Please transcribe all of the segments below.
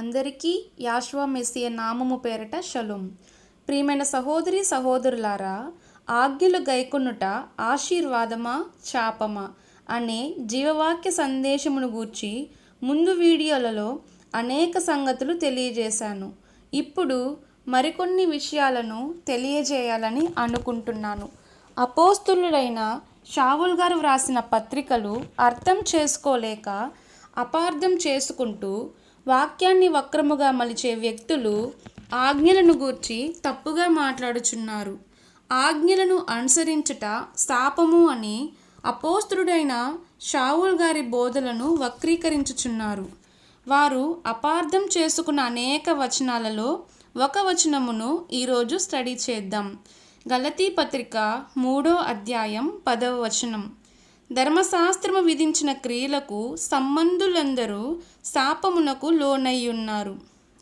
అందరికీ యాశ్వా మెస్సియ నామము పేరట షలోం. ప్రియమైన సహోదరి సహోదరులారా ఆజ్ఞలు గైకొనుట ఆశీర్వాదమా శాపమా అనే జీవవాక్య సందేశమును గూర్చి ముందు వీడియోలలో అనేక సంగతులు తెలియజేశాను. ఇప్పుడు మరికొన్ని విషయాలను తెలియజేయాలని అనుకుంటున్నాను. అపోస్తులుడైన షావుల్ గారు వ్రాసిన పత్రికలు అర్థం చేసుకోలేక అపార్థం చేసుకుంటూ వాక్యాన్ని వక్రముగా మలిచే వ్యక్తులు ఆజ్ఞలను గూర్చి తప్పుగా మాట్లాడుచున్నారు. ఆజ్ఞలను అనుసరించుట శాపము అని అపోస్తుడైన షావుల్ గారి బోధలను వక్రీకరించుచున్నారు. వారు అపార్థం చేసుకున్న అనేక వచనాలలో ఒక వచనమును ఈరోజు స్టడీ చేద్దాం. గలతీ పత్రిక మూడో అధ్యాయం పదవ వచనం. ధర్మశాస్త్రము విధించిన క్రియలకు సంబంధులందరూ శాపమునకు లోనయ్యున్నారు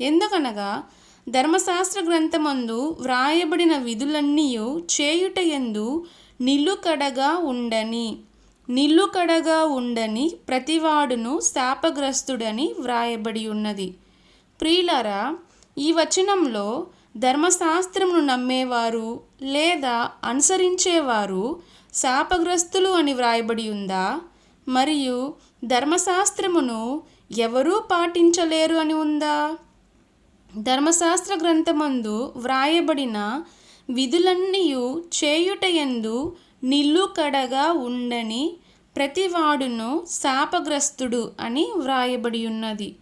ఎందుకనగా ధర్మశాస్త్ర గ్రంథమందు వ్రాయబడిన విధులన్నీ చేయుటయందు నిలుకడగా ఉండని నిలుకడగా ఉండని ప్రతివాడును శాపగ్రస్తుడని వ్రాయబడి ఉన్నది ప్రియులరా ఈ వచనంలో ధర్మశాస్త్రమును నమ్మేవారు లేదా అనుసరించేవారు శాపగ్రస్తులు అని వ్రాయబడి ఉందా? మరియు ధర్మశాస్త్రమును ఎవరూ పాటించలేరు అని ఉందా? ధర్మశాస్త్ర గ్రంథమందు వ్రాయబడిన విధులన్నీ చేయుటయందు నిల్లుకడగా ఉండని ప్రతివాడును శాపగ్రస్తుడు అని వ్రాయబడి ఉన్నది.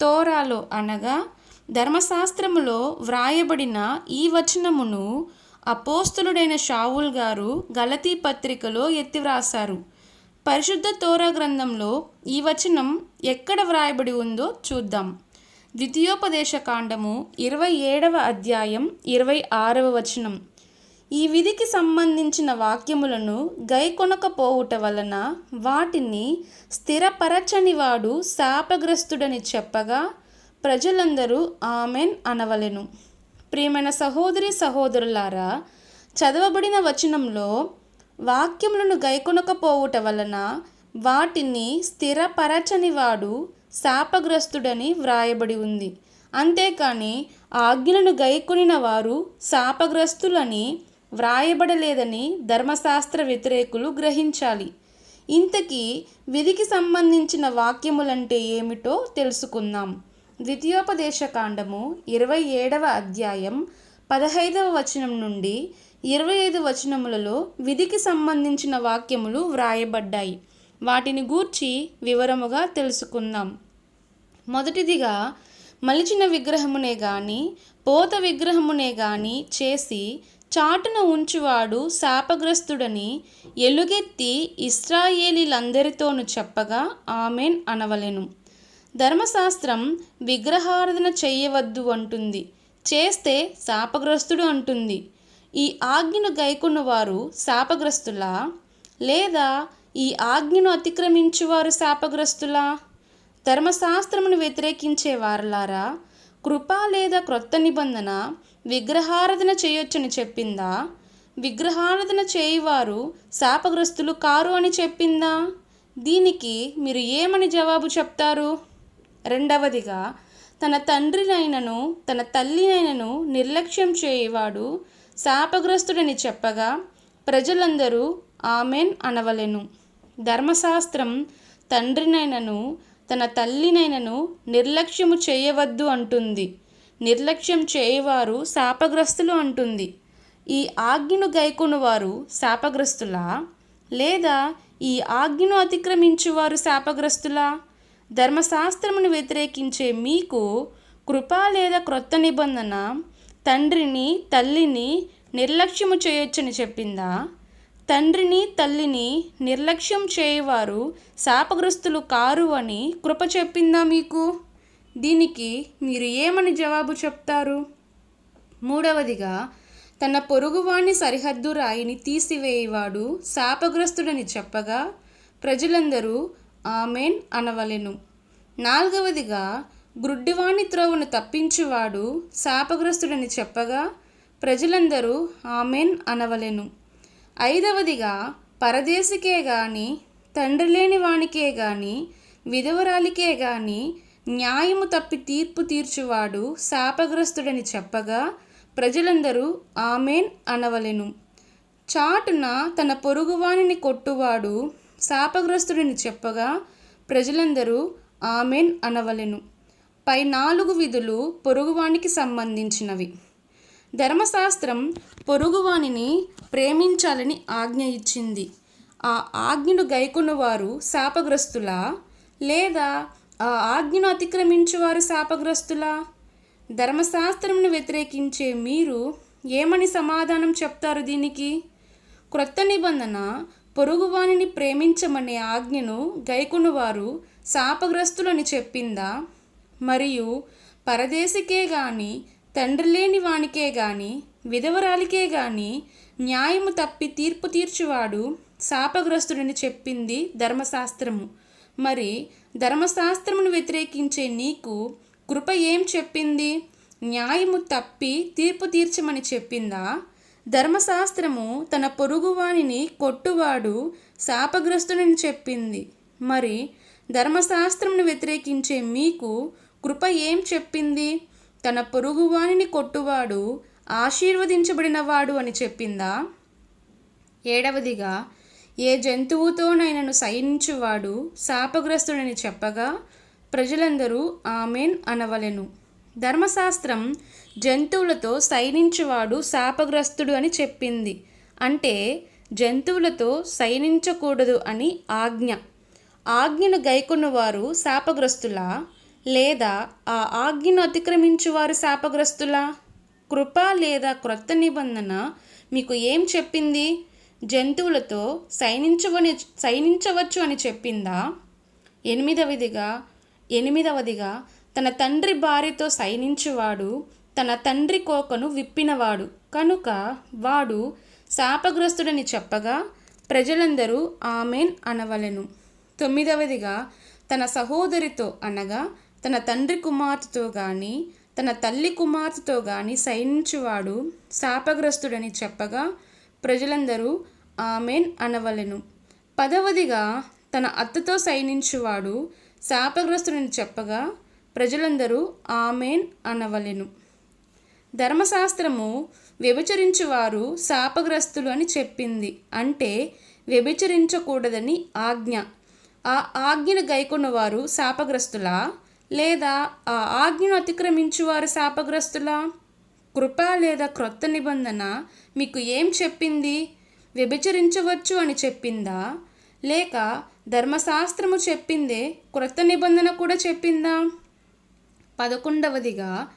తోరాలో అనగా ధర్మశాస్త్రములో వ్రాయబడిన ఈ వచనమును అపోస్తులుడైన షావుల్ గారు గలతీ పత్రికలో ఎత్తివ్రాశారు పరిశుద్ధ తోరా గ్రంథంలో ఈ వచనం ఎక్కడ వ్రాయబడి ఉందో చూద్దాం. ద్వితీయోపదేశ కాండము ఇరవై ఏడవ అధ్యాయం ఇరవై ఆరవ వచనం. ఈ విధికి సంబంధించిన వాక్యములను గైకొనకపోవుట వలన వాటిని స్థిరపరచనివాడు శాపగ్రస్తుడని చెప్పగా ప్రజలందరూ ఆమెన్ అనవలెను. ప్రియమైన సహోదరి సహోదరులారా చదవబడిన వచనంలో వాక్యములను గైకొనకపోవుట వలన వాటిని స్థిరపరచని వాడు శాపగ్రస్తుడని వ్రాయబడి ఉంది. అంతేకాని ఆజ్ఞలను గైకొనిన వారు శాపగ్రస్తులని వ్రాయబడలేదని ధర్మశాస్త్ర వ్యతిరేకులు గ్రహించాలి. ఇంతకీ విధికి సంబంధించిన వాక్యములంటే ఏమిటో తెలుసుకుందాం. ద్వితీయోపదేశ కాండము ఇరవై ఏడవ అధ్యాయం పదహైదవ వచనం నుండి ఇరవై ఐదు వచనములలో విధికి సంబంధించిన వాక్యములు వ్రాయబడ్డాయి. వాటిని గూర్చి వివరముగా తెలుసుకుందాం. మొదటిదిగా మలిచిన విగ్రహమునే గాని పోత విగ్రహమునే గాని చేసి చాటున ఉంచువాడు శాపగ్రస్తుడని ఎలుగెత్తి ఇస్రాయేలీలందరితోను చెప్పగా ఆమెన్ అనవలెను. ధర్మశాస్త్రం విగ్రహారాధన చేయవద్దు అంటుంది. చేస్తే శాపగ్రస్తుడు అంటుంది. ఈ ఆజ్ఞను గైకున్న వారు శాపగ్రస్తులా? లేదా ఈ ఆజ్ఞను అతిక్రమించువారు శాపగ్రస్తులా? ధర్మశాస్త్రమును వ్యతిరేకించే వారలారా? కృప లేదా క్రొత్త నిబంధన విగ్రహారాధన చేయొచ్చని చెప్పిందా? విగ్రహారాధన చేయువారు శాపగ్రస్తులు కారు అని చెప్పిందా? దీనికి మీరు ఏమని జవాబు చెప్తారు? రెండవదిగా తన తండ్రినైనను తన తల్లినైనను నిర్లక్ష్యం చేయవాడు శాపగ్రస్తుడని చెప్పగా ప్రజలందరూ ఆమెన్ అనవలెను. ధర్మశాస్త్రం తండ్రినైనను తన తల్లినైనను నిర్లక్ష్యము చేయవద్దు అంటుంది. నిర్లక్ష్యం చేయవారు శాపగ్రస్తులు అంటుంది. ఈ ఆజ్ఞను గైకొనువారు శాపగ్రస్తులా? లేదా ఈ ఆజ్ఞను అతిక్రమించువారు శాపగ్రస్తులా? ధర్మశాస్త్రమును వ్యతిరేకించే మీకు కృప లేదా క్రొత్త నిబంధన తండ్రిని తల్లిని నిర్లక్ష్యము చేయొచ్చని చెప్పిందా? తండ్రిని తల్లిని నిర్లక్ష్యం చేయవారు శాపగ్రస్తులు కారు అని కృప చెప్పిందా మీకు? దీనికి మీరు ఏమని జవాబు చెప్తారు? మూడవదిగా తన పొరుగువాణి సరిహద్దు రాయిని తీసివేయవాడు శాపగ్రస్తుడని చెప్పగా ప్రజలందరూ ఆమెన్ అనవలెను. నాలుగవదిగా గ్రుడ్డివాణి త్రోవను తప్పించువాడు శాపగ్రస్తుడని చెప్పగా ప్రజలందరూ ఆమెన్ అనవలెను. ఐదవదిగా పరదేశికే గాని తండ్రి లేని వానికే గాని విధవరాలికే గాని న్యాయము తప్పి తీర్పు తీర్చువాడు శాపగ్రస్తుడని చెప్పగా ప్రజలందరూ ఆమెన్ అనవలెను. చాటున తన పొరుగువానిని కొట్టువాడు శాపగ్రస్తుడిని చెప్పగా ప్రజలందరూ ఆమెన్ అనవలెను. పై నాలుగు విధులు పొరుగువానికి సంబంధించినవి. ధర్మశాస్త్రం పొరుగువానిని ప్రేమించాలని ఆజ్ఞ ఇచ్చింది. ఆ ఆజ్ఞను గైకొన్నవారు శాపగ్రస్తులా? లేదా ఆ ఆజ్ఞను అతిక్రమించేవారు శాపగ్రస్తులా? ధర్మశాస్త్రంను వ్యతిరేకించే మీరు ఏమని సమాధానం చెప్తారు దీనికి? క్రొత్త నిబంధన పొరుగువానిని ప్రేమించమనే ఆజ్ఞను గైకొనువారు శాపగ్రస్తులని చెప్పిందా? మరియు పరదేశికే గాని తండ్రి లేని వానికే గాని విధవరాలికే గాని న్యాయము తప్పి తీర్పు తీర్చువాడు శాపగ్రస్తుడని చెప్పింది ధర్మశాస్త్రము. మరి ధర్మశాస్త్రమును వ్యతిరేకించే నీకు కృప ఏం చెప్పింది? న్యాయము తప్పి తీర్పు తీర్చమని చెప్పిందా? ధర్మశాస్త్రము తన పొరుగువానిని కొట్టువాడు శాపగ్రస్తుడని చెప్పింది. మరి ధర్మశాస్త్రంను వ్యతిరేకించే మీకు కృప ఏం చెప్పింది? తన పొరుగువానిని కొట్టువాడు ఆశీర్వదించబడినవాడు అని చెప్పిందా? ఏడవదిగా ఏ జంతువుతోనైనను సైనించువాడు శాపగ్రస్తుడని చెప్పగా ప్రజలందరూ ఆమెన్ అనవలెను. ధర్మశాస్త్రం జంతువులతో సైనించువాడు శాపగ్రస్తుడు అని చెప్పింది. అంటే జంతువులతో శయనించకూడదు అని ఆజ్ఞ. ఆజ్ఞను గైకొన్నవారు శాపగ్రస్తులా? లేదా ఆ ఆజ్ఞను అతిక్రమించువారు శాపగ్రస్తులా? కృప లేదా క్రొత్త నిబంధన మీకు ఏం చెప్పింది? జంతువులతో సైనించవని సైనించవచ్చు అని చెప్పిందా? ఎనిమిదవదిగా ఎనిమిదవదిగా తన తండ్రి భార్యతో సైనించువాడు తన తండ్రి కోకను విప్పినవాడు. కనుక వాడు శాపగ్రస్తుడని చెప్పగా ప్రజలందరూ ఆమెన్ అనవలెను. తొమ్మిదవదిగా తన సహోదరితో అనగా తన తండ్రి కుమార్తెతో గాని తన తల్లి కుమార్తెతో గాని సైనించువాడు శాపగ్రస్తుడని చెప్పగా ప్రజలందరూ ఆమెన్ అనవలెను. పదవదిగా తన అత్తతో సైనించువాడు శాపగ్రస్తుడని చెప్పగా ప్రజలందరూ ఆమెన్ అనవలెను. ధర్మశాస్త్రము వ్యభిచరించువారు శాపగ్రస్తులు అని చెప్పింది. అంటే వ్యభిచరించకూడదని ఆజ్ఞ. ఆ ఆజ్ఞను గైకొన్నవారు శాపగ్రస్తులా? లేదా ఆ ఆజ్ఞను అతిక్రమించువారు శాపగ్రస్తులా? కృప లేదా క్రొత్త నిబంధన మీకు ఏం చెప్పింది? వ్యభిచరించవచ్చు అని చెప్పిందా? లేక ధర్మశాస్త్రము చెప్పిందే క్రొత్త నిబంధన కూడా చెప్పిందా? పదకొండవదిగా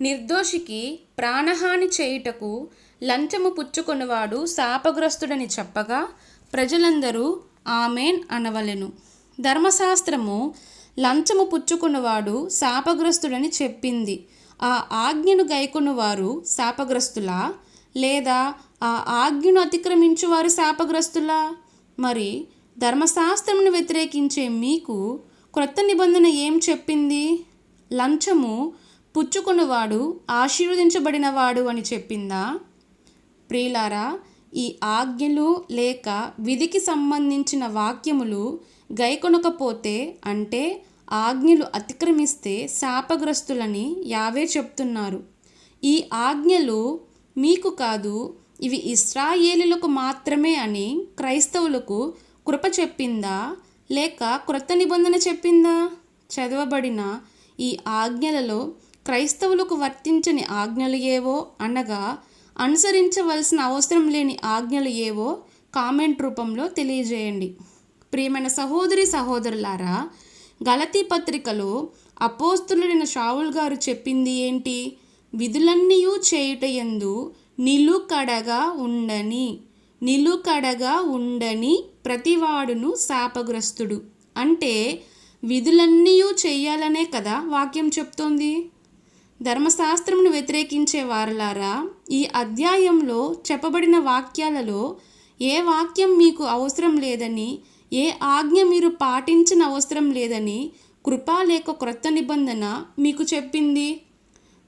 నిర్దోషికి ప్రాణహాని చేయుటకు లంచము పుచ్చుకొనివాడు శాపగ్రస్తుడని చెప్పగా ప్రజలందరూ ఆమెన్ అనవలెను. ధర్మశాస్త్రము లంచము పుచ్చుకున్నవాడు శాపగ్రస్తుడని చెప్పింది. ఆ ఆజ్ఞను గైకొనువారు శాపగ్రస్తులా? లేదా ఆ ఆజ్ఞను అతిక్రమించువారు శాపగ్రస్తులా? మరి ధర్మశాస్త్రమును వ్యతిరేకించే మీకు క్రొత్త నిబంధన ఏం చెప్పింది? లంచము పుచ్చుకున్నవాడు ఆశీర్వదించబడినవాడు అని చెప్పిందా? ప్రియులారా ఈ ఆజ్ఞలు లేక విధికి సంబంధించిన వాక్యములు గైకొనకపోతే అంటే ఆజ్ఞలు అతిక్రమిస్తే శాపగ్రస్తులని యావే చెప్తున్నారు. ఈ ఆజ్ఞలు మీకు కాదు ఇవి ఇస్రాయేలులకు మాత్రమే అని క్రైస్తవులకు కృప చెప్పిందా లేక క్రొత్త నిబంధన చెప్పిందా? చదవబడిన ఈ ఆజ్ఞలలో క్రైస్తవులకు వర్తించని ఆజ్ఞలు ఏవో అనగా అనుసరించవలసిన అవసరం లేని ఆజ్ఞలు ఏవో కామెంట్ రూపంలో తెలియజేయండి. ప్రియమైన సహోదరి సహోదరులారా గలతీ పత్రికలో అపోస్తులుడైన షావుల్ గారు చెప్పింది ఏంటి? విధులన్నీ చేయుటయందు నిలుకడగా ఉండని నిలుకడగా ఉండని ప్రతివాడును శాపగ్రస్తుడు. అంటే విధులన్నీ చేయాలనే కదా వాక్యం చెప్తోంది. ధర్మశాస్త్రమును వ్యతిరేకించే వారలారా ఈ అధ్యాయంలో చెప్పబడిన వాక్యాలలో ఏ వాక్యం మీకు అవసరం లేదని ఏ ఆజ్ఞ మీరు పాటించిన అవసరం లేదని కృపా లేక క్రొత్త నిబంధన మీకు చెప్పింది.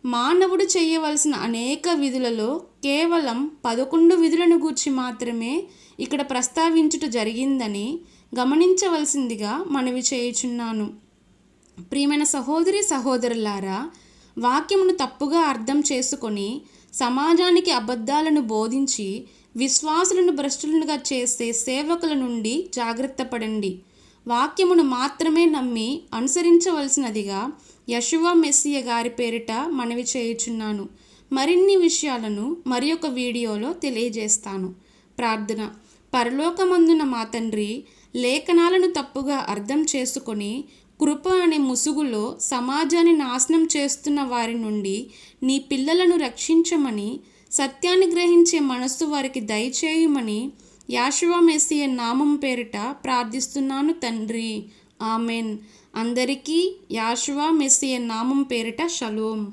మానవుడు చేయవలసిన అనేక విధులలో కేవలం పదకొండు విధులను గూర్చి మాత్రమే ఇక్కడ ప్రస్తావించుట జరిగిందని గమనించవలసిందిగా మనవి చేయుచున్నాను. ప్రియమైన సహోదరి సహోదరులారా వాక్యమును తప్పుగా అర్థం చేసుకొని సమాజానికి అబద్ధాలను బోధించి విశ్వాసులను భ్రష్టులుగా చేసే సేవకుల నుండి జాగ్రత్త పడండి. వాక్యమును మాత్రమే నమ్మి అనుసరించవలసినదిగా యశువ మెస్సియ గారి పేరిట మనవి చేయుచున్నాను. మరిన్ని విషయాలను మరి ఒక వీడియోలో తెలియజేస్తాను. ప్రార్థన. పరలోకమందున మా తండ్రి లేఖనాలను తప్పుగా అర్థం చేసుకొని కృప అనే ముసుగులో సమాజాన్ని నాశనం చేస్తున్న వారి నుండి నీ పిల్లలను రక్షించమని సత్యాన్ని గ్రహించే మనస్సు వారికి దయచేయమని యాశువా నామం పేరిట ప్రార్థిస్తున్నాను తండ్రి. ఆమెన్. అందరికీ యాశువా మెస్సియ నామం పేరిట షలోం.